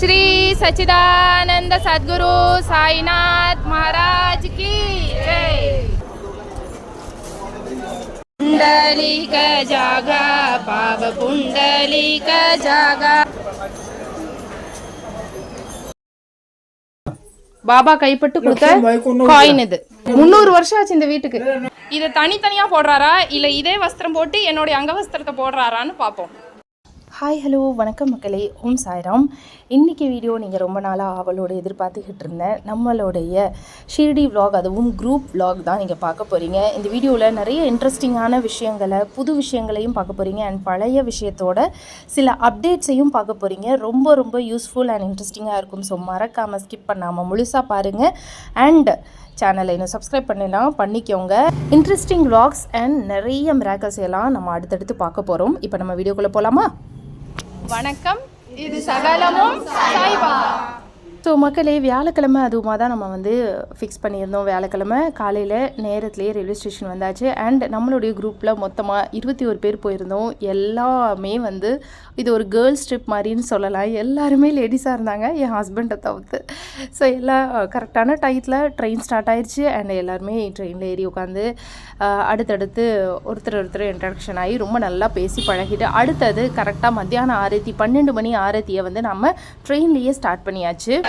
श्री सच्चिदानंद सद्गुरु साईनाथ महाराज की जय पुंडलिक जागा पाव पुंडलिक जागा பாபா கைப்பட்டு கொடுத்த காயின் இது முந்நூறு வருஷம் ஆச்சு இந்த வீட்டுக்கு இதை தனித்தனியா போடுறாரா இல்ல இதே வஸ்திரம் போட்டு என்னுடைய அங்க வஸ்திரத்தை போடுறாரான்னு பார்ப்போம் ஹாய் ஹலோ வணக்கம் மக்களே. ஓம் சாய்ராம். இன்றைக்கி வீடியோ நீங்கள் ரொம்ப நாளாக ஆவலோடு எதிர்பார்த்துக்கிட்டு இருந்தேன் நம்மளுடைய ஷீர்டி விலாக் அதுவும் குரூப் விலாக் தான் நீங்கள் பார்க்க போகிறீங்க இந்த வீடியோவில் நிறைய இன்ட்ரெஸ்டிங்கான விஷயங்களை புது விஷயங்களையும் பார்க்க போகிறீங்க அண்ட் பழைய விஷயத்தோட சில அப்டேட்ஸையும் பார்க்க போகிறீங்க ரொம்ப ரொம்ப யூஸ்ஃபுல் அண்ட் இன்ட்ரெஸ்டிங்காக இருக்கும். ஸோ மறக்காமல் ஸ்கிப் பண்ணாமல் முழுசாக பாருங்கள் அண்ட் சேனலை இன்னும் சப்ஸ்கிரைப் பண்ணலாம் பண்ணிக்கோங்க. இன்ட்ரெஸ்டிங் வ்ளாக்ஸ் அண்ட் நிறைய மிராக்கல்ஸ் எல்லாம் நம்ம அடுத்தடுத்து பார்க்க போகிறோம் இப்போ நம்ம வீடியோக்குள்ளே போகலாமா வணக்கம். இது சகலமும் சாய்பாபா. ஸோ மக்களே வியாழக்கிழமை அதுவுமா தான் நம்ம வந்து ஃபிக்ஸ் பண்ணியிருந்தோம். வியாழக்கிழமை காலையில் நேரத்துலேயே ரயில்வே ஸ்டேஷன் வந்தாச்சு. அண்ட் நம்மளுடைய குரூப்பில் மொத்தமாக இருபத்தி ஒரு பேர் போயிருந்தோம். எல்லாமே வந்து இது ஒரு கேர்ள்ஸ் ட்ரிப் மாதிரின்னு சொல்லலாம். எல்லாருமே லேடிஸாக இருந்தாங்க. என் ஹஸ்பண்டை தவிர்த்து. ஸோ எல்லாம் கரெக்டான டயத்தில் ட்ரெயின் ஸ்டார்ட் ஆயிடுச்சு அண்ட் எல்லாருமே ட்ரெயினில் ஏறி உட்காந்து அடுத்தடுத்து ஒருத்தர் ஒருத்தர் இன்ட்ரடக்ஷன் ஆகி ரொம்ப நல்லா பேசி பழகிட்டு அடுத்தது கரெக்டாக மத்தியானம் ஆரத்தி பன்னெண்டு மணி ஆரத்தியை வந்து நம்ம ட்ரெயின்லேயே ஸ்டார்ட் பண்ணியாச்சு.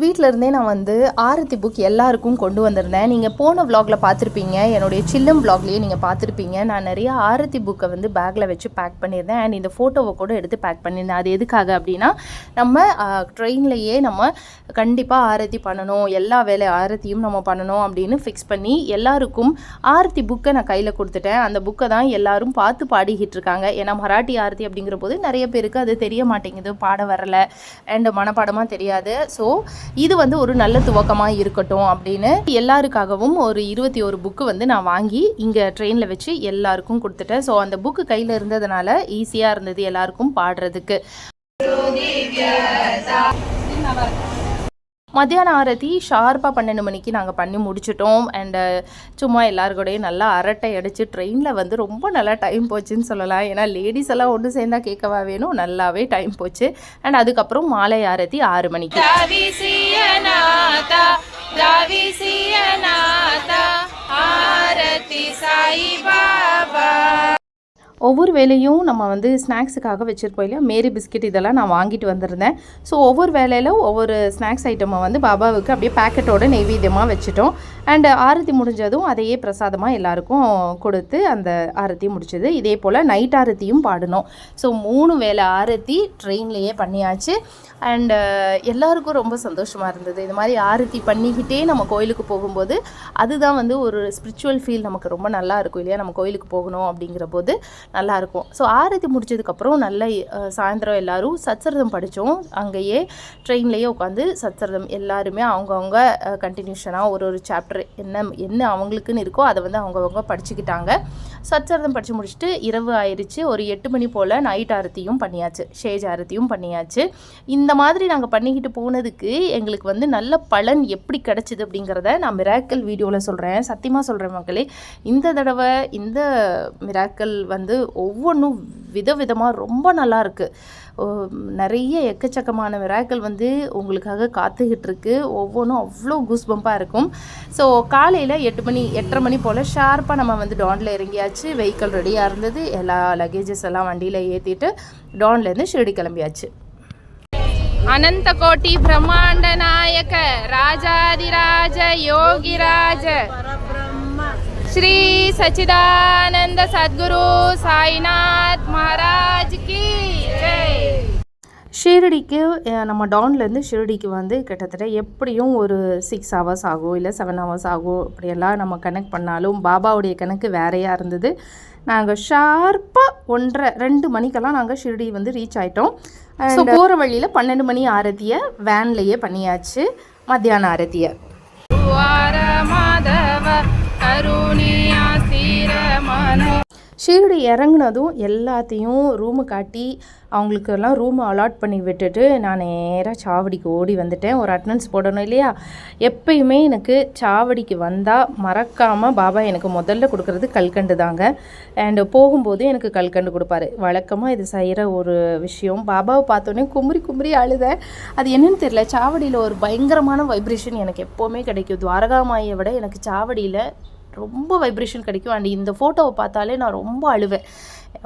வீட்டிலருந்தே நான் வந்து ஆரத்தி புக் எல்லாருக்கும் கொண்டு வந்திருந்தேன். நீங்கள் போன vlogல பார்த்துருப்பீங்க என்னுடைய சில்லம் ப்ளாக்லேயே நீங்கள் பார்த்துருப்பீங்க நான் நிறைய ஆரத்தி புக்கை வந்து பேக்கில் வச்சு பேக் பண்ணியிருந்தேன். அண்ட் இந்த ஃபோட்டோவை கூட எடுத்து பேக் பண்ணியிருந்தேன். அது எதுக்காக அப்படின்னா நம்ம ட்ரெயின்லையே நம்ம கண்டிப்பாக ஆரத்தி பண்ணணும். எல்லா வேலை ஆரத்தியும் நம்ம பண்ணணும் அப்படின்னு ஃபிக்ஸ் பண்ணி எல்லாருக்கும் ஆரத்தி புக்கை நான் கையில் கொடுத்துட்டேன். அந்த புக்கை தான் எல்லாரும் பார்த்து பாடிக்கிட்டு இருக்காங்க. ஏன்னா மராட்டி ஆரத்தி அப்படிங்கிற போது நிறைய பேருக்கு அது தெரிய மாட்டேங்குது. பாட வரல. அண்ட் மனப்பாடமாக தெரியாது. ஸோ இது வந்து ஒரு நல்ல துவக்கமாக இருக்கட்டும் அப்படின்னு எல்லாருக்காகவும் ஒரு இருபத்தி ஒரு புக்கு வந்து நான் வாங்கி இங்கே ட்ரெயினில் வச்சு எல்லாருக்கும் கொடுத்துட்டேன். ஸோ அந்த புக்கு கையில் இருந்ததுனால ஈஸியாக இருந்தது எல்லாருக்கும் பாடுறதுக்கு. மத்தியான ஆரத்தி ஷார்ப்பாக பன்னெண்டு மணிக்கு நாங்கள் பண்ணி முடிச்சிட்டோம். அண்டு uh, சும்மா எல்லாருக்கூடையும் நல்லா அரட்டை அடித்து ட்ரெயினில் வந்து ரொம்ப நல்லா டைம் போச்சுன்னு சொல்லலாம். ஏன்னா லேடிஸ் எல்லாம் ஒன்று சேர்ந்தால் கேட்கவா வேணும்? நல்லாவே டைம் போச்சு. அண்ட் அதுக்கப்புறம் மாலை ஆரத்தி ஆறு மணிக்கு. ஆரதி சாய் பாபா ஒவ்வொரு வேலையும் நம்ம வந்து ஸ்நாக்ஸுக்காக வச்சுருப்போம் இல்லையா? மேரி பிஸ்கெட் இதெல்லாம் நான் வாங்கிட்டு வந்திருந்தேன். ஸோ ஒவ்வொரு வேலையில் ஒவ்வொரு ஸ்நாக்ஸ் ஐட்டமை வந்து பாபாவுக்கு அப்படியே பேக்கெட்டோட நெய்வேத்தியமாக வச்சுட்டோம். அண்ட் ஆரத்தி முடிஞ்சதும் அதையே பிரசாதமாக எல்லாருக்கும் கொடுத்து அந்த ஆரத்தி முடிச்சது. இதே போல் நைட் ஆரத்தியும் பாடினோம். ஸோ மூணு வேலை ஆரத்தி ட்ரெயின்லேயே பண்ணியாச்சு. அண்டு எல்லாருக்கும் ரொம்ப சந்தோஷமாக இருந்தது. இது மாதிரி ஆரத்தி பண்ணிக்கிட்டே நம்ம கோயிலுக்கு போகும்போது அதுதான் வந்து ஒரு ஸ்பிரிச்சுவல் ஃபீல் நமக்கு ரொம்ப நல்லா இருக்கும் இல்லையா? நம்ம கோயிலுக்கு போகணும் அப்படிங்கிற போது. நல்லாயிருக்கும். ஸோ ஆரத்தி முடிச்சதுக்கப்புறம் நல்ல சாயந்தரம் எல்லாரும் சச்சரதம் படித்தோம். அங்கேயே ட்ரெயின்லேயே உட்காந்து சச்சரதம் எல்லாருமே அவங்கவுங்க கண்டினியூஷனாக ஒரு ஒரு சாப்டர் என்ன என்ன அவங்களுக்குன்னு இருக்கோ அதை வந்து அவங்கவுங்க படிச்சுக்கிட்டாங்க. சத்சரதம் படித்து முடிச்சுட்டு இரவு ஆயிடுச்சு ஒரு எட்டு மணி போல் நைட் ஆரத்தியும் பண்ணியாச்சு. ஷேஜ் ஆரத்தியும் பண்ணியாச்சு. இந்த மாதிரி நாங்கள் பண்ணிக்கிட்டு போனதுக்கு எங்களுக்கு வந்து நல்ல பலன் எப்படி கிடச்சிது அப்படிங்கிறத நான் மிராக்கல் வீடியோவில் சொல்கிறேன் சத்தியமாக சொல்கிறேன் மக்களே. இந்த தடவை இந்த மிராக்கல் வந்து ஒவ்வொன்றும் விதவிதமாக ரொம்ப நல்லா இருக்குது நிறைய எக்கச்சக்கமான விராக்கள் வந்து உங்களுக்காக காத்துக்கிட்டு இருக்கு. ஒவ்வொன்றும் அவ்வளோ கூஸ் பம்பாக இருக்கும். ஸோ காலையில் எட்டு மணி எட்டரை மணி போல் ஷார்ப்பாக நம்ம வந்து டானில் இறங்கியாச்சு. வெஹிக்கிள் ரெடியாக இருந்தது. எல்லா லக்கேஜஸ் எல்லாம் வண்டியில் ஏற்றிட்டு டான்லேருந்து ஷிரடி கிளம்பியாச்சு. அனந்த கோட்டி பிரம்மாண்ட நாயக ராஜாதிராஜ யோகிராஜ. श्री सच्चिदानंद सद्गुरु साईनाथ महाराज की जय ஷீரடிக்கு அஹ், நம்ம டான்லேருந்து ஷீரடிக்கு வந்து கிட்டத்தட்ட எப்படியும் ஒரு சிக்ஸ் ஹவர்ஸ் ஆகும் இல்லை செவன் ஹவர்ஸ் ஆகும் அப்படியெல்லாம் நம்ம கனெக்ட் பண்ணாலும் பாபாவுடைய கணக்கு வேறையாக இருந்தது நாங்கள் ஷார்ப்பாக ஒன்றரை ரெண்டு மணிக்கெல்லாம் நாங்கள் ஷிரடி வந்து ரீச் ஆயிட்டோம் ஸோ போகிற வழியில் பன்னெண்டு மணி ஆரத்தியை வேன்லேயே பண்ணியாச்சு மத்தியான ஆரத்தியை கருணியா சீரமான ஷீரடி இறங்கினதும் எல்லாத்தையும் ரூமு காட்டி அவங்களுக்கெல்லாம் ரூமை அலாட் பண்ணி விட்டுட்டு நான் நேராக சாவடிக்கு ஓடி வந்துட்டேன். ஒரு அட்டண்டன்ஸ் போடணும் இல்லையா? எப்பயுமே எனக்கு சாவடிக்கு வந்தால் மறக்காமல் பாபா எனக்கு முதல்ல கொடுக்குறது கல்கண்டு தாங்க. அண்டு போகும்போது எனக்கு கல்கண்டு கொடுப்பாரு. வழக்கமாக இது செய்கிற ஒரு விஷயம். பாபாவை பார்த்தோன்னே குமுறி குமுறி அழுத. அது என்னன்னு தெரியல. சாவடியில் ஒரு பயங்கரமான வைப்ரேஷன் எனக்கு எப்போவுமே கிடைக்கும். துவாரகா துவாரகாமாயை விட எனக்கு சாவடியில் ரொம்ப வைப்ரேஷன் கிடைக்கும். அண்ட் இந்த ஃபோட்டோவை பார்த்தாலே நான் ரொம்ப அழுவேன்.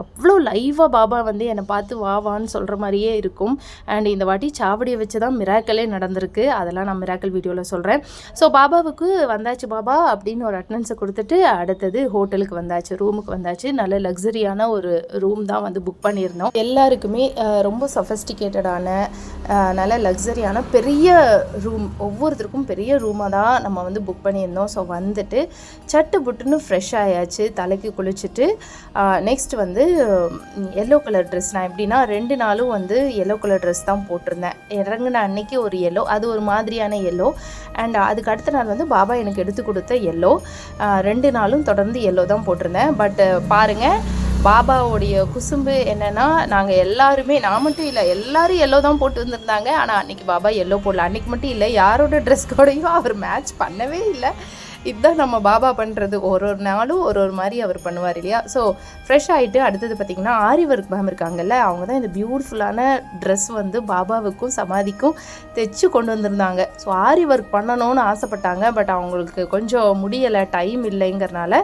அவ்வளோ லைவாக பாபா வந்து என்னை பார்த்து வா வான்னு சொல்கிற மாதிரியே இருக்கும். அண்ட் இந்த வாட்டி சாவடியை வச்சு தான் மிராக்கலே நடந்திருக்கு. அதெல்லாம் நான் மிராக்கல் வீடியோவில் சொல்கிறேன் ஸோ பாபாவுக்கு வந்தாச்சு பாபா அப்படின்னு ஒரு அட்டனன்ஸை கொடுத்துட்டு அடுத்தது ஹோட்டலுக்கு வந்தாச்சு ரூமுக்கு வந்தாச்சு. நல்ல லக்ஸரியான ஒரு ரூம் தான் வந்து புக் பண்ணியிருந்தோம். எல்லாருக்குமே ரொம்ப சஃபஸ்டிகேட்டடான நல்ல லக்ஸரியான பெரிய ரூம் ஒவ்வொருத்தருக்கும் பெரிய ரூமாக தான் நம்ம வந்து புக் பண்ணியிருந்தோம். ஸோ வந்துட்டு சட்டு புட்டுன்னு ஃப்ரெஷ் ஆயாச்சு. தலைக்கு குளிச்சுட்டு நெக்ஸ்ட் வந்து வந்து எல்லோ கலர் ட்ரெஸ் நான் எப்படின்னா ரெண்டு நாளும் வந்து எல்லோ கலர் ட்ரெஸ் தான் போட்டிருந்தேன். இறங்கின அன்னைக்கு ஒரு எல்லோ அது ஒரு மாதிரியான எல்லோ அண்ட் அதுக்கு அடுத்த நாள் வந்து பாபா எனக்கு எடுத்து கொடுத்த எல்லோ ரெண்டு நாளும் தொடர்ந்து எல்லோ தான் போட்டிருந்தேன். பட் பாருங்கள் பாபாவுடைய குசும்பு என்னென்னா நாங்கள் எல்லாருமே நான் மட்டும் இல்லை எல்லாரும் எல்லோ தான் போட்டு வந்திருந்தாங்க. ஆனால் அன்னைக்கு பாபா எல்லோ போடல. அன்னைக்கு மட்டும் இல்லை யாரோட ட்ரெஸ் கூடயும் அவர் மேட்ச் பண்ணவே இல்லை. இதுதான் நம்ம பாபா பண்ணுறது ஒரு ஒரு நாளும் ஒரு ஒரு மாதிரி அவர் பண்ணுவார் இல்லையா? ஸோ ஃப்ரெஷ் ஆகிட்டு அடுத்தது பார்த்திங்கன்னா ஆரி ஒர்க் மேம் இருக்காங்கல்ல அவங்க தான் இந்த பியூட்டிஃபுல்லான ட்ரெஸ் வந்து பாபாவுக்கும் சமாதிக்கும் தைச்சு கொண்டு வந்திருந்தாங்க. ஸோ ஆரி ஒர்க் பண்ணணும்னு ஆசைப்பட்டாங்க பட் அவங்களுக்கு கொஞ்சம் முடியலை டைம் இல்லைங்கிறனால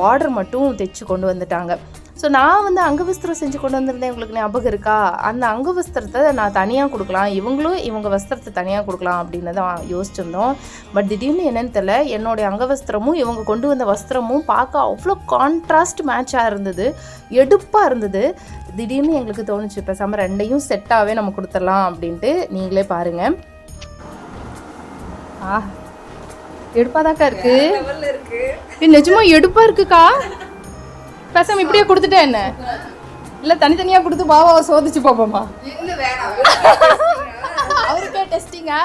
பார்டர் மட்டும் தைச்சு கொண்டு வந்துட்டாங்க. ஸோ நான் வந்து அங்கவஸ்திரம் செஞ்சு கொண்டு வந்திருந்தேன். உங்களுக்கு ஞாபகம் இருக்கா? அந்த அங்கவஸ்திரத்தை நான் தனியாக கொடுக்கலாம். இவங்களும் இவங்க வஸ்திரத்தை தனியாக கொடுக்கலாம் அப்படின்னு தான் யோசிச்சிருந்தோம். பட் திடீர்னு என்னன்னு தெரியல. என்னுடைய அங்கவஸ்திரமும் இவங்க கொண்டு வந்த வஸ்திரமும் பார்க்க அவ்வளோ கான்ட்ராஸ்ட் மேட்சாக இருந்தது. எடுப்பாக இருந்தது. திடீர்னு எங்களுக்கு தோணுச்சு இப்போ சம்மர் ரெண்டையும் செட்டாகவே நம்ம கொடுத்துடலாம் அப்படின்ட்டு நீங்களே பாருங்கள் ஆ எடுப்பாதாக்கா இருக்கு? நிஜமா எடுப்பா இருக்குக்கா? பேசாம இப்படியே கொடுத்துட்டேன் என்ன? இல்ல தனித்தனியா கொடுத்து பாபாவை சோதிச்சு பார்ப்போமா அவருக்கே டெஸ்டிங்கா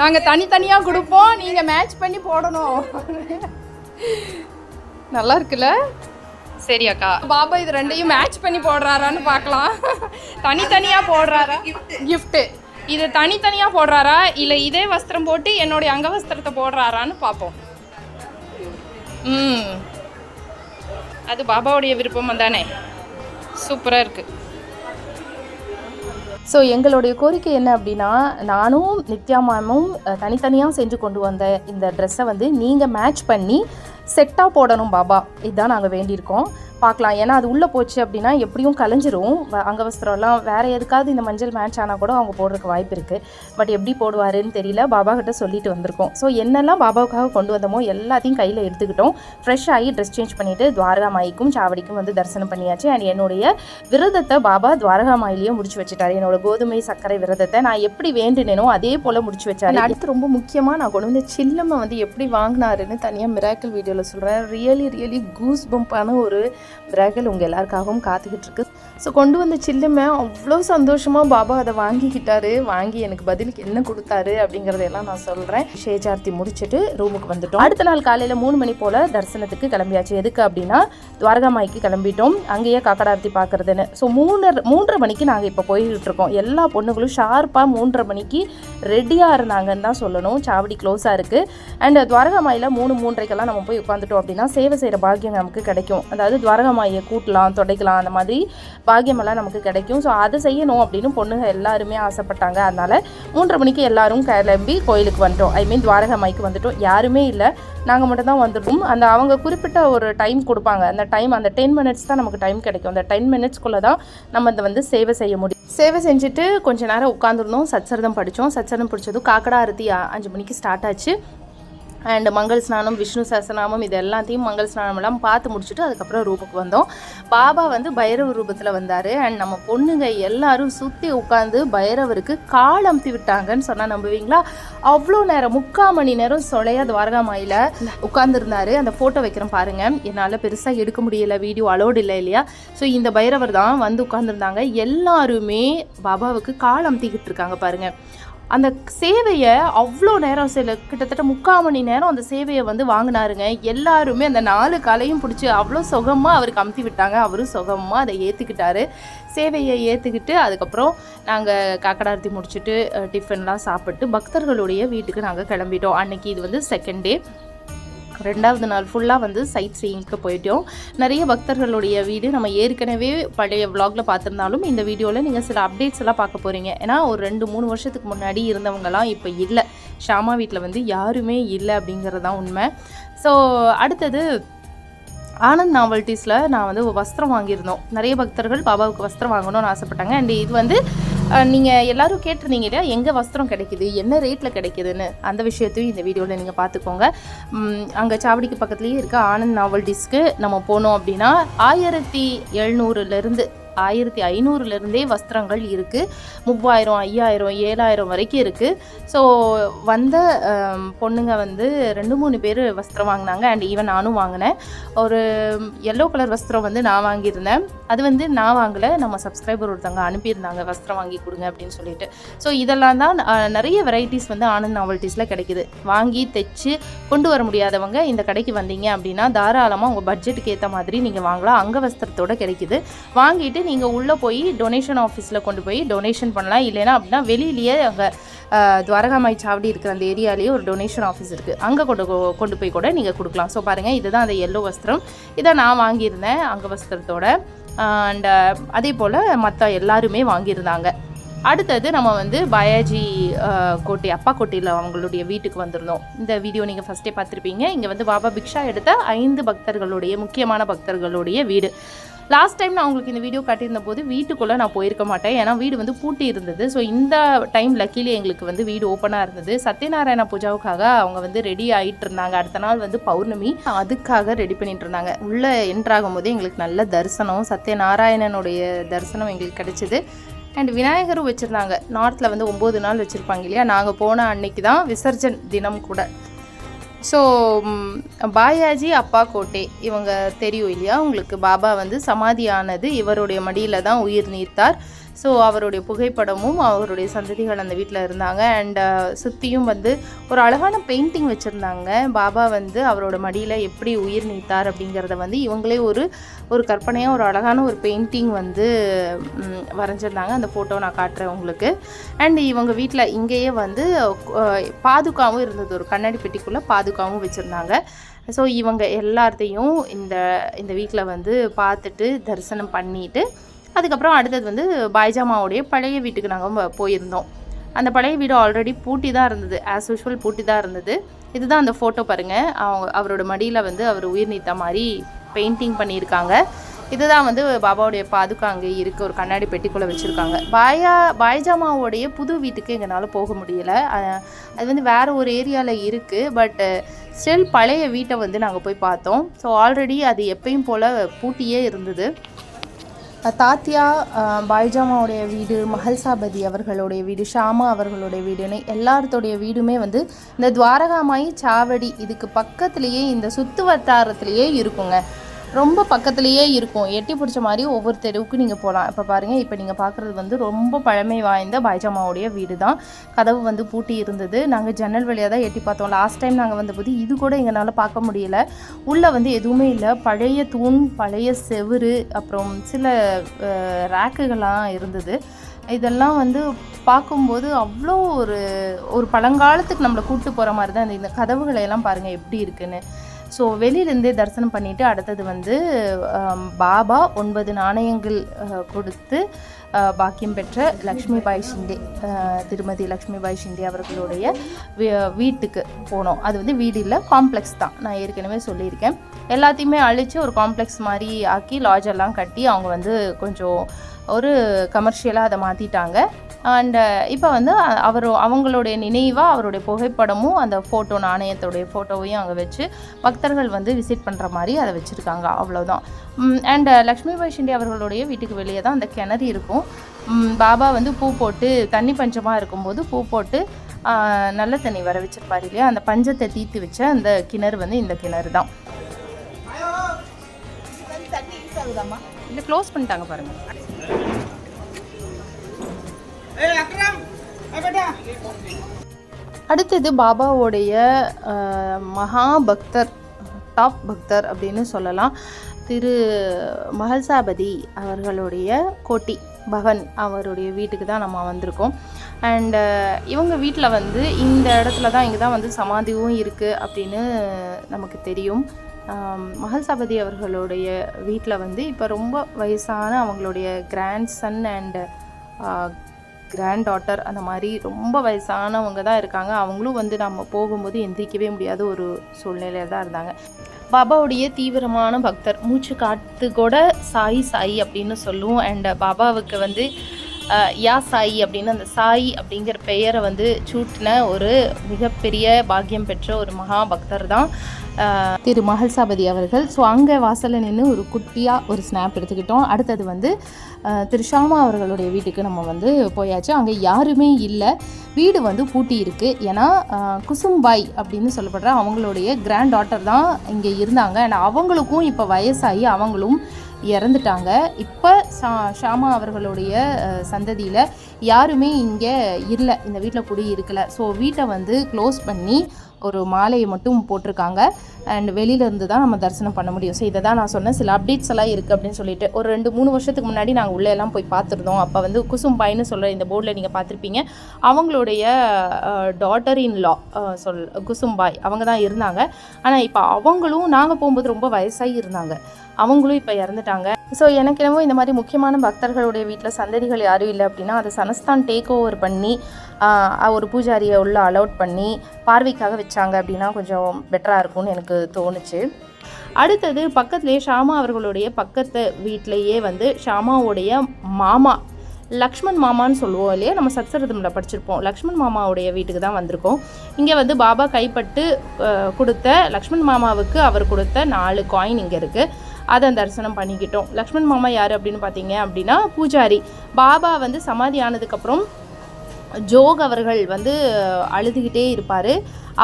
நாங்க தனித்தனியா கொடுப்போம் நீங்க மேட்ச் பண்ணி போடணும். நல்லா இருக்குல்ல? சரி அக்கா. பாபா இது ரெண்டையும் மேட்ச் பண்ணி போடுறாரான்னு பார்க்கலாம். தனித்தனியா போடுறாரா? கிஃப்ட் இது தனித்தனியா போடுறாரா? இல்ல இதே வஸ்திரம் போட்டு என்னுடைய அங்கவஸ்திரத்தை போடுறாரான்னு பார்ப்போம். ம். அது பாபாவுடைய விருப்பம் தானே? சூப்பராக இருக்குது ஸோ எங்களுடைய கோரிக்கை என்ன அப்படின்னா நானும் நித்யா மேமும் தனித்தனியாக செஞ்சு கொண்டு வந்த இந்த ட்ரெஸ்ஸை வந்து நீங்கள் மேட்ச் பண்ணி செட்டாக போடணும் பாபா. இதுதான் நாங்கள் வேண்டியிருக்கோம். பார்க்கலாம். ஏன்னா அது உள்ளே போச்சு அப்படின்னா எப்படியும் கலைஞ்சிரும். அங்கவஸ்திரம்லாம் வேறு எதுக்காவது இந்த மஞ்சள் மேட்ச் ஆனால் கூட அவங்க போடுறதுக்கு வாய்ப்பு இருக்குது பட் எப்படி போடுவாருன்னு தெரியல. பாபா கிட்ட சொல்லிட்டு வந்திருக்கோம். ஸோ என்னெல்லாம் பாபாவுக்காக கொண்டு வந்தோமோ எல்லாத்தையும் கையில் எடுத்துக்கிட்டோம். ஃப்ரெஷ் ஆகி ட்ரெஸ் சேஞ்ச் பண்ணிவிட்டு துவாரகா மாய்க்கும் சாவடிக்கும் வந்து தரிசனம் பண்ணியாச்சு. அண்ட் என்னுடைய விரதத்தை பாபா துவாரகா மாயிலேயே முடிச்சு வச்சுட்டாரு. என்னோட கோதுமை சர்க்கரை விரதத்தை நான் எப்படி வேண்டினேனோ அதே போல் முடிச்சு வச்சாரு. அடுத்து ரொம்ப முக்கியமாக நான் கொண்டு வந்து சில்லம்மை வந்து எப்படி வாங்கினாருன்னு தனியாக மிராக்கல் வீடியோவில் சொல்கிறேன் ரியலி ரியலி கூஸ் பம்பான ஒரு மிராக்கல் உங்கள் எல்லாருக்காகவும் காத்துக்கிட்டு இருக்கு. ஸோ கொண்டு வந்த சில்லுமை அவ்வளோ சந்தோஷமாக பாபா அதை வாங்கிக்கிட்டாரு. வாங்கி எனக்கு பதிலுக்கு என்ன கொடுத்தாரு அப்படிங்கிறதையெல்லாம் நான் சொல்கிறேன் ஷேஜார்த்தி முடிச்சுட்டு ரூமுக்கு வந்துட்டோம். அடுத்த நாள் காலையில் மூணு மணி போல் தரிசனத்துக்கு கிளம்பியாச்சு. எதுக்கு அப்படின்னா துவாரகாமாய்க்கு கிளம்பிட்டோம். அங்கேயே காக்கடார்த்தி பார்க்குறதுன்னு. ஸோ மூணரை மூன்றரை மணிக்கு நாங்கள் இப்போ போய்கிட்டு இருக்கோம் எல்லா பொண்ணுங்களும் ஷார்ப்பாக மூன்றரை மணிக்கு ரெடியாக இருந்தாங்கன்னு தான் சொல்லணும். சாவடி க்ளோஸாக இருக்குது அண்ட் துவாரகாமாயில் மூணு மூன்றரைக்கெல்லாம் நம்ம போய் உட்காந்துட்டோம் அப்படின்னா சேவை செய்கிற பாக்கியம் நமக்கு கிடைக்கும். அதாவது துவாரகாமாயை கூட்டலாம் தொடைக்கலாம் அந்த மாதிரி பாக்கியமெல்லாம் நமக்கு கிடைக்கும். ஸோ அதை செய்யணும் அப்படின்னு பொண்ணுங்க எல்லாருமே ஆசைப்பட்டாங்க. அதனால் மூன்றரை மணிக்கு எல்லாரும் கிளம்பி கோயிலுக்கு வந்துட்டோம். ஐ மீன் துவாரகாமாய்க்கு வந்துட்டோம். யாருமே இல்லை. நாங்கள் மட்டும் தான் வந்துட்டோம் அந்த அவங்க குறிப்பிட்ட ஒரு டைம் கொடுப்பாங்க. அந்த டைம் அந்த டென் மினிட்ஸ் தான் நமக்கு டைம் கிடைக்கும். அந்த டென் மினிட்ஸ்க்குள்ளே தான் நம்ம அதை வந்து சேவை செய்ய முடியும். சேவை செஞ்சுட்டு கொஞ்ச நேரம் உட்காந்துருந்தோம் சச்சரதம் படித்தோம் சச்சரதம் பிடிச்சதும் காக்கடா ஆரத்தி அஞ்சு மணிக்கு ஸ்டார்ட் ஆச்சு. அண்ட் மங்கள் ஸ்நானம் விஷ்ணு சசநாமம் இது எல்லாத்தையும் மங்கள் ஸ்நானம் எல்லாம் பார்த்து முடிச்சுட்டு அதுக்கப்புறம் ரூமுக்கு வந்தோம். பாபா வந்து பைரவர் ரூபத்தில் வந்தார். அண்ட் நம்ம பொண்ணுங்க எல்லாரும் சுற்றி உட்காந்து பைரவருக்கு கால் அமுத்தி விட்டாங்கன்னு சொன்னால் நம்புவீங்களா? அவ்வளோ நேரம் முக்கால் மணி நேரம் சொலையா துவாரகாமாயில் உட்காந்துருந்தாரு அந்த ஃபோட்டோ வைக்கிறேன் பாருங்க. என்னால் பெருசாக எடுக்க முடியல வீடியோ அலோடு இல்லை இல்லையா? ஸோ இந்த பைரவர் தான் வந்து உட்காந்துருந்தாங்க எல்லாருமே பாபாவுக்கு கால் அமுத்திக்கிட்டு இருக்காங்க பாருங்கள் அந்த சேவையை அவ்வளோ நேரம் சில கிட்டத்தட்ட முக்கால் மணி நேரம் அந்த சேவையை வந்து வாங்கினாருங்க. எல்லாருமே அந்த நாலு காலையும் பிடிச்சி அவ்வளோ சுகமாக அவருக்கு அமுத்தி விட்டாங்க. அவரும் சுகமாக அதை ஏற்றுக்கிட்டாரு சேவையை ஏற்றுக்கிட்டு அதுக்கப்புறம் நாங்கள் காக்கடார்த்தி முடிச்சுட்டு டிஃபன்லாம் சாப்பிட்டு பக்தர்களுடைய வீட்டுக்கு நாங்கள் கிளம்பிட்டோம். அன்னைக்கு இது வந்து செகண்ட் டே ரெண்டாவது நாள் ஃபுல்லாக வந்து சைட் சீயிங்க்கு போயிட்டோம். நிறைய பக்தர்களுடைய வீடு நம்ம ஏற்கனவே பழைய vlogல பார்த்துருந்தாலும் இந்த வீடியோவில் நீங்கள் சில அப்டேட்ஸ் எல்லாம் பார்க்க போகிறீங்க ஏன்னா ஒரு ரெண்டு மூணு வருஷத்துக்கு முன்னாடி இருந்தவங்கலாம் இப்போ இல்லை. ஷாமா வீட்டில் வந்து யாருமே இல்லை அப்படிங்கிறது தான் உண்மை. ஸோ அடுத்தது ஆனந்த் நாவல்ட்டிஸில் நான் வந்து வஸ்திரம் வாங்கியிருந்தோம். நிறைய பக்தர்கள் பாபாவுக்கு வஸ்திரம் வாங்கணும்னு ஆசைப்பட்டாங்க. அண்ட் இது வந்து நீங்கள் எல்லோரும் கேட்டிருந்தீங்க இல்லையா? எங்கே வஸ்திரம் கிடைக்குது? என்ன ரேட்டில் கிடைக்குதுன்னு? அந்த விஷயத்தையும் இந்த வீடியோவில் நீங்கள் பார்த்துக்கோங்க. அங்கே சாவடிக்கு பக்கத்துலேயே இருக்க ஆனந்த் நாவல்டிஸ்க்கு நம்ம போனோம் அப்படின்னா ஆயிரத்தி எழுநூறுலேருந்து ஆயிரத்தி ஐநூறுலேருந்தே வஸ்திரங்கள் இருக்குது மூவாயிரம் ஐயாயிரம் ஏழாயிரம் வரைக்கும் இருக்குது ஸோ வந்த பொண்ணுங்க வந்து ரெண்டு மூணு பேர் வஸ்திரம் வாங்கினாங்க. அண்ட் ஈவன் நானும் வாங்கினேன். ஒரு எல்லோ கலர் வஸ்திரம் வந்து நான் வாங்கியிருந்தேன். அது வந்து நான் வாங்கலை. நம்ம சப்ஸ்கிரைபர் ஒருத்தவங்க அனுப்பியிருந்தாங்க. வஸ்திரம் வாங்கி கொடுங்க அப்படின்னு சொல்லிட்டு. ஸோ இதெல்லாம் தான் நிறைய வெரைட்டிஸ் வந்து ஆனந்த் நாவல்ட்டிஸில் கிடைக்குது. வாங்கி தைச்சு கொண்டு வர முடியாதவங்க இந்த கடைக்கு வந்தீங்க அப்படின்னா தாராளமாக உங்கள் பட்ஜெட்டுக்கு ஏற்ற மாதிரி நீங்கள் வாங்கலாம். அங்க வஸ்திரத்தோட கிடைக்குது. வாங்கிட்டு நீங்கள் உள்ளே போய் டொனேஷன் ஆஃபீஸில் கொண்டு போய் டொனேஷன் பண்ணலாம். இல்லைன்னா அப்படின்னா வெளியிலேயே அங்கே துவாரகாமாய் சாவடி இருக்கிற அந்த ஏரியாலேயே ஒரு டொனேஷன் ஆஃபீஸ் இருக்குது அங்கே கொண்டு கொண்டு போய் கூட நீங்கள் கொடுக்கலாம். ஸோ பாருங்கள் இதுதான் அந்த எல்லோ வஸ்திரம். இதை நான் வாங்கியிருந்தேன் அங்க வஸ்திரத்தோட அண்ட் அதே போல் மற்ற எல்லாருமே வாங்கியிருந்தாங்க. அடுத்தது நம்ம வந்து பயாஜி கோட்டை அப்பா கோட்டையில் அவங்களுடைய வீட்டுக்கு வந்திருந்தோம். இந்த வீடியோ நீங்கள் ஃபஸ்ட்டே பார்த்துருப்பீங்க. இங்கே வந்து பாபா பிக்ஷா எடுத்த ஐந்து பக்தர்களுடைய முக்கியமான பக்தர்களுடைய வீடு. லாஸ்ட் டைம் நான் உங்களுக்கு இந்த வீடியோ காட்டியிருந்த போது வீட்டுக்குள்ளே நான் போயிருக்க மாட்டேன். ஏன்னா வீடு வந்து பூட்டி இருந்தது. ஸோ இந்த டைம் லக்கிலே எங்களுக்கு வந்து வீடு ஓப்பனாக இருந்தது. சத்யநாராயண பூஜாவுக்காக அவங்க வந்து ரெடி ஆகிட்டு இருந்தாங்க. அடுத்த நாள் வந்து பௌர்ணமி. அதுக்காக ரெடி பண்ணிட்டு இருந்தாங்க. உள்ளே என்ட்ராகும் போது எங்களுக்கு நல்ல தரிசனம் சத்யநாராயணனுடைய தரிசனம் எங்களுக்கு கிடைச்சிது. அண்ட் விநாயகரும் வச்சுருந்தாங்க. நார்த்தில் வந்து ஒம்பது நாள் வச்சுருப்பாங்க இல்லையா? நாங்கள் போன அன்னைக்கு தான் விசர்ஜன் தினம் கூட. ஸோ பாயாஜி அப்பா கோட்டை. இவங்க தெரியும் இல்லையா? உங்களுக்கு பாபா வந்து சமாதியானது. இவருடைய மடியில் தான் உயிர் நீத்தார். ஸோ அவருடைய புகைப்படமும் அவருடைய சந்ததிகள் அந்த வீட்டில் இருந்தாங்க. அண்ட் uh, சுற்றியும் வந்து ஒரு அழகான பெயிண்டிங் வச்சுருந்தாங்க. பாபா வந்து அவரோட மடியில் எப்படி உயிர் நீத்தார் அப்படிங்கிறத வந்து இவங்களே ஒரு ஒரு கற்பனையாக ஒரு அழகான ஒரு பெயிண்டிங் வந்து வரைஞ்சிருந்தாங்க. அந்த ஃபோட்டோ நான் காட்டுறேன் உங்களுக்கு. அண்ட் இவங்க வீட்டில் இங்கேயே வந்து பாதுகாவும் இருந்தது. ஒரு கண்ணாடி பெட்டிக்குள்ளே பாதுகாவும் வச்சுருந்தாங்க. ஸோ இவங்க எல்லாத்தையும் இந்த இந்த வீட்டில் வந்து பார்த்துட்டு தரிசனம் பண்ணிட்டு அதுக்கப்புறம் அடுத்தது வந்து பாய்ஜாமாவுடைய பழைய வீட்டுக்கு நாங்கள் போயிருந்தோம். அந்த பழைய வீடு ஆல்ரெடி பூட்டி தான் இருந்தது. ஆஸ் யூஷுவல் பூட்டி தான் இருந்தது. இதுதான் அந்த ஃபோட்டோ பாருங்கள் அவங்க அவரோட மடியில் வந்து அவர் உயிர் நீத்த மாதிரி பெயிண்டிங் பண்ணியிருக்காங்க. இதுதான் வந்து பாபாவுடைய பாதுகா அங்கே இருக்குது ஒரு கண்ணாடி பெட்டிக்குள்ளே வச்சுருக்காங்க. பாயா பாய்ஜாமாவோடைய புது வீட்டுக்கு எங்களால் போக முடியல. அது வந்து வேறு ஒரு ஏரியாவில் இருக்குது பட் ஸ்டில் பழைய வீட்டை வந்து நாங்கள் போய் பார்த்தோம். ஸோ ஆல்ரெடி அது எப்பயும் போல் பூட்டியே இருந்தது. தாத்தியா பாய்ஜாமாவுடைய வீடு மஹல்சாபதி அவர்களுடைய வீடு ஷாமா அவர்களுடைய வீடுன்னு எல்லாத்தோடைய வீடுமே வந்து இந்த துவாரகாமாயி சாவடி இதுக்கு பக்கத்துலேயே இந்த சுற்று வட்டாரத்துலேயே இருக்குங்க. ரொம்ப பக்கத்துலேயே இருக்கும். எட்டி பிடிச்ச மாதிரி ஒவ்வொரு தெருவுக்கு நீங்கள் போகலாம் இப்போ பாருங்கள் இப்போ நீங்கள் பார்க்குறது வந்து ரொம்ப பழமை வாய்ந்த பாய்ஜாமாவுடைய வீடு தான் கதவு வந்து பூட்டி இருந்தது. நாங்கள் ஜன்னல் வழியாக தான் எட்டி பார்த்தோம். லாஸ்ட் டைம் நாங்கள் வந்தபோது இது கூட எங்களால் பார்க்க முடியல. உள்ளே வந்து எதுவுமே இல்லை. பழைய தூண் பழைய செவுரு அப்புறம் சில ரேக்குகள்லாம் இருந்தது. இதெல்லாம் வந்து பார்க்கும்போது அவ்வளோ ஒரு ஒரு பழங்காலத்துக்கு நம்மளை கூப்பிட்டு போகிற மாதிரி தான் இந்த கதவுகளை எல்லாம் பாருங்கள் எப்படி இருக்குன்னு. ஸோ வெளியிலேருந்தே தரிசனம் பண்ணிவிட்டு அடுத்தது வந்து பாபா ஒன்பது நாணயங்கள் கொடுத்து பாக்கியம் பெற்ற லக்ஷ்மி பாய் ஷிண்டே திருமதி லக்ஷ்மி பாய் ஷிண்டே அவர்களுடைய வீட்டுக்கு போனோம். அது வந்து வீடு இல்லை காம்ப்ளெக்ஸ் தான். நான் ஏற்கனவே சொல்லியிருக்கேன். எல்லாத்தையுமே அழித்து ஒரு காம்ப்ளெக்ஸ் மாதிரி ஆக்கி லாட்ஜெல்லாம் கட்டி அவங்க வந்து கொஞ்சம் ஒரு கமர்ஷியலாக அதை மாற்றிட்டாங்க அண்டு இப்போ வந்து அவர் அவங்களுடைய நினைவாக அவருடைய புகைப்படமும் அந்த ஃபோட்டோ நாணயத்தோடைய ஃபோட்டோவையும் அங்கே வச்சு பக்தர்கள் வந்து விசிட் பண்ணுற மாதிரி அதை வச்சுருக்காங்க. அவ்வளோதான் அண்ட் லக்ஷ்மி பாய் ஷிண்டே அவர்களுடைய வீட்டுக்கு வெளியே தான் அந்த கிணறு இருக்கும். பாபா வந்து பூ போட்டு தண்ணி பஞ்சமாக இருக்கும்போது பூ போட்டு நல்ல தண்ணி வர வச்சிருப்பாரு இல்லையா? அந்த பஞ்சத்தை தீர்த்து வச்ச அந்த கிணறு வந்து இந்த கிணறு தான். இல்லை க்ளோஸ் பண்ணிட்டாங்க பாருங்கள் அடுத்தது பாபாவோடைய அஹ், மகா பக்தர் டாப் பக்தர் அப்படின்னு சொல்லலாம். திரு மகள்சாபதி அவர்களுடைய கோட்டி பகன் அவருடைய வீட்டுக்கு தான் நம்ம வந்திருக்கோம். அண்டு இவங்க வீட்டில் வந்து இந்த இடத்துல தான் இங்கே தான் வந்து சமாதியும் இருக்குது அப்படின்னு நமக்கு தெரியும். ஆம், அவர்களுடைய வீட்டில் வந்து இப்போ ரொம்ப வயசான அவங்களுடைய grandson and granddaughter அந்த மாதிரி ரொம்ப வயசானவங்க தான் இருக்காங்க. அவங்களும் வந்து நம்ம போகும்போது எந்திரிக்கவே முடியாத ஒரு சூழ்நிலையில் தான் இருந்தாங்க. பாபாவுடைய தீவிரமான பக்தர். மூச்சு காத்து கூட சாய் சாய் அப்படின்னு சொல்லுவோம். அண்ட் பாபாவுக்கு வந்து யா சாய் அப்படின்னு அந்த சாய் அப்படிங்கிற பெயரை வந்து சூட்டின ஒரு மிகப்பெரிய பாக்கியம் பெற்ற ஒரு மகா பக்தர் தான் திரு திரு மஹல்சாபதி அவர்கள். ஸோ அங்கே வாசலில் நின்று ஒரு குட்டியாக ஒரு ஸ்னாப் எடுத்துக்கிட்டோம். அடுத்தது வந்து திரு ஷாமா அவர்களுடைய வீட்டுக்கு நம்ம வந்து போயாச்சு. அங்கே யாருமே இல்லை. வீடு வந்து பூட்டி இருக்குது ஏன்னா குசும்பாய் அப்படின்னு சொல்லப்படுற அவங்களுடைய கிராண்ட் டாட்டர் தான் இங்கே இருந்தாங்க. அண்ட் அவங்களுக்கும் இப்போ வயசாகி அவங்களும் இறந்துட்டாங்க. இப்போ ஷா ஷாமா அவர்களுடைய சந்ததியில் யாருமே இங்கே இல்லை. இந்த வீட்டில் குடி இருக்கலை. ஸோ வீட்டை வந்து க்ளோஸ் பண்ணி ஒரு மாலையை மட்டும் போட்டிருக்காங்க. அண்ட் வெளியிலேருந்து தான் நம்ம தரிசனம் பண்ண முடியும். ஸோ இதை தான் நான் சொன்னேன். சில அப்டேட்ஸ் எல்லாம் இருக்குது அப்படின்னு சொல்லிட்டு. ஒரு ரெண்டு மூணு வருஷத்துக்கு முன்னாடி நாங்கள் உள்ளே எல்லாம் போய் பார்த்துருந்தோம். அப்போ வந்து குசும்பாய்னு சொல்கிற இந்த போர்டில் நீங்கள் பார்த்துருப்பீங்க. அவங்களுடைய டாட்டர் இன் லா சொல் குசும்பாய் அவங்க தான் இருந்தாங்க. ஆனால் இப்போ அவங்களும் நாங்கள் போகும்போது ரொம்ப வயசாகி இருந்தாங்க. அவங்களும் இப்போ இறந்துட்டாங்க. ஸோ எனக்கு என்னமோ இந்த மாதிரி முக்கியமான பக்தர்களுடைய வீட்டில் சந்ததிகள் யாரும் இல்லை அப்படின்னா அதை சனஸ்தான் டேக் ஓவர் பண்ணி ஒரு பூஜாரியை உள்ள அலௌட் பண்ணி பார்வைக்காக வச்சாங்க அப்படின்னா கொஞ்சம் பெட்டராக இருக்கும்னு எனக்கு தோணுச்சு. அடுத்தது பக்கத்துலேயே ஷாமா அவர்களுடைய பக்கத்து வீட்டிலையே வந்து ஷாமாவுடைய மாமா லக்ஷ்மண் மாமான்னு சொல்லுவோம் இல்லையா? நம்ம சத்சரதமில் படிச்சிருப்போம். லக்ஷ்மண் மாமாவுடைய வீட்டுக்கு தான் வந்திருக்கோம். இங்கே வந்து பாபா கைப்பட்டு கொடுத்த லக்ஷ்மண் மாமாவுக்கு அவர் கொடுத்த நாலு காயின் இங்கே இருக்குது அதை தரிசனம் பண்ணிக்கிட்டோம். லக்ஷ்மண் மாமா யார் அப்படின்னு பார்த்தீங்க அப்படின்னா பூஜாரி. பாபா வந்து சமாதி ஆனதுக்கப்புறம் ஜோக் அவர்கள் வந்து அழுதுகிட்டே இருப்பார்.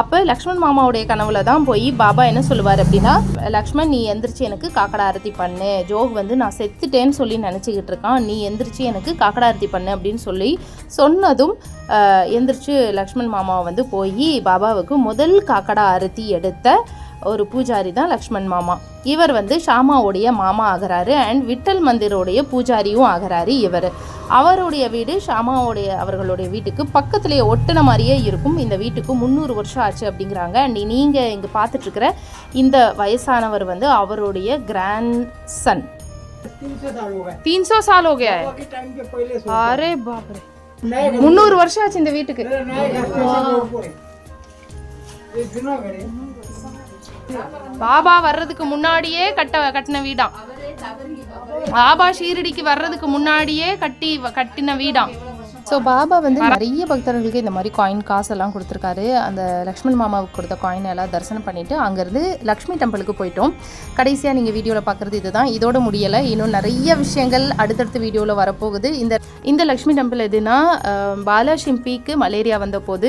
அப்போ லக்ஷ்மண் மாமாவுடைய கனவுல தான் போய் பாபா என்ன சொல்லுவார் அப்படின்னா லக்ஷ்மண் நீ எந்திரிச்சு எனக்கு காக்கடா ஆரத்தி பண்ணு. ஜோக் வந்து நான் செத்துட்டேன்னு சொல்லி நினச்சிக்கிட்டு இருக்கான். நீ எந்திரிச்சு எனக்கு காக்கடா ஆரத்தி பண்ணு அப்படின்னு சொல்லி சொன்னதும் எந்திரிச்சு லக்ஷ்மண் மாமா வந்து போய் பாபாவுக்கு முதல் காக்கடா ஆரத்தி எடுத்த ஒரு பூஜாரி தான் லக்ஷ்மண் மாமா. இவர் வந்து ஷாமாவுடைய மாமா ஆகிறாரு அண்ட் விட்டல் மந்திரோடைய பூஜாரியும் ஆகிறாரு இவர். அவருடைய வீடு ஷாமாவுடைய அவர்களுடைய வீட்டுக்கு பக்கத்துலேயே ஒட்டின மாதிரியே இருக்கும் இந்த வீட்டுக்கு முந்நூறு வருஷம் ஆச்சு அப்படிங்கிறாங்க அண்ட் நீங்கள் இங்கே பார்த்துட்ருக்கிற இந்த வயசானவர் வந்து அவருடைய கிராண்ட் சன் तीन सौ साल हो गए तीन सौ साल हो गया है बाबा के टाइम के पहले से अरे बाप रे नए घर- முந்நூறு வருஷம் ஆச்சு இந்த வீட்டுக்கு मेरा नया घर स्टेशन के ऊपर है ये जुना घर है பாபா வர்றதுக்கு முன்னாடியே கட்ட கட்டின வீடாம் பாபா ஷீரடிக்கு வர்றதுக்கு முன்னாடியே கட்டி கட்டின வீடாம். ஸோ பாபா வந்து நிறைய பக்தர்களுக்கு இந்த மாதிரி காயின் காசெல்லாம் கொடுத்துருக்காரு. அந்த லக்ஷ்மண் மாமாவுக்கு கொடுத்த காயின் எல்லாம் தரிசனம் பண்ணிவிட்டு அங்கேருந்து லக்ஷ்மி டெம்பிளுக்கு போயிட்டோம். கடைசியாக நீங்கள் வீடியோவில் பார்க்குறது இதுதான். இதோட முடியலை. இன்னும் நிறைய விஷயங்கள் அடுத்தடுத்த வீடியோவில் வரப்போகுது. இந்த இந்த லக்ஷ்மி டெம்பிள் எதுனா பாலாஷிம்பிக்கு மலேரியா வந்த போது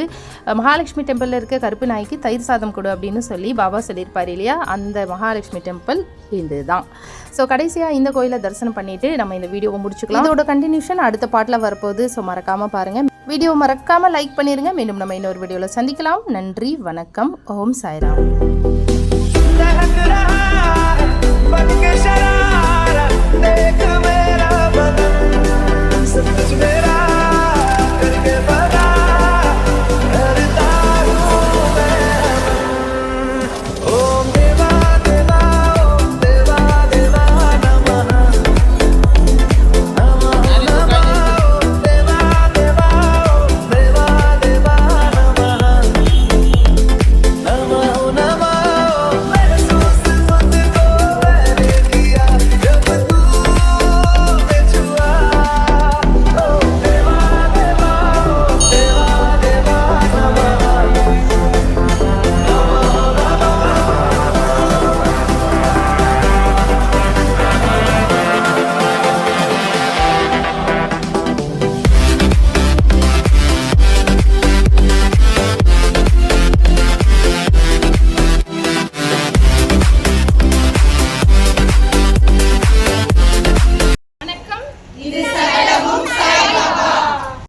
மகாலட்சுமி டெம்பிளில் இருக்க கருப்பு நாய்க்கு தயிர் சாதம் கொடு அப்படின்னு சொல்லி பாபா சொல்லியிருப்பார் இல்லையா? அந்த மகாலட்சுமி டெம்பிள் இதுதான். ஸோ கடைசியாக இந்த கோயிலை தரிசனம் பண்ணிட்டு நம்ம இந்த வீடியோவை முடிச்சுக்கலாம். இதோட கண்டினியூஷன் அடுத்த பாட்டில் வரப்போகுது. ஸோ மறக்காமல் பாருங்கள் வீடியோ மறக்காமல் லைக் பண்ணிடுங்க மீண்டும் நம்ம இன்னொரு வீடியோவில் சந்திக்கலாம். நன்றி வணக்கம். ஓம் சாய்ராம்.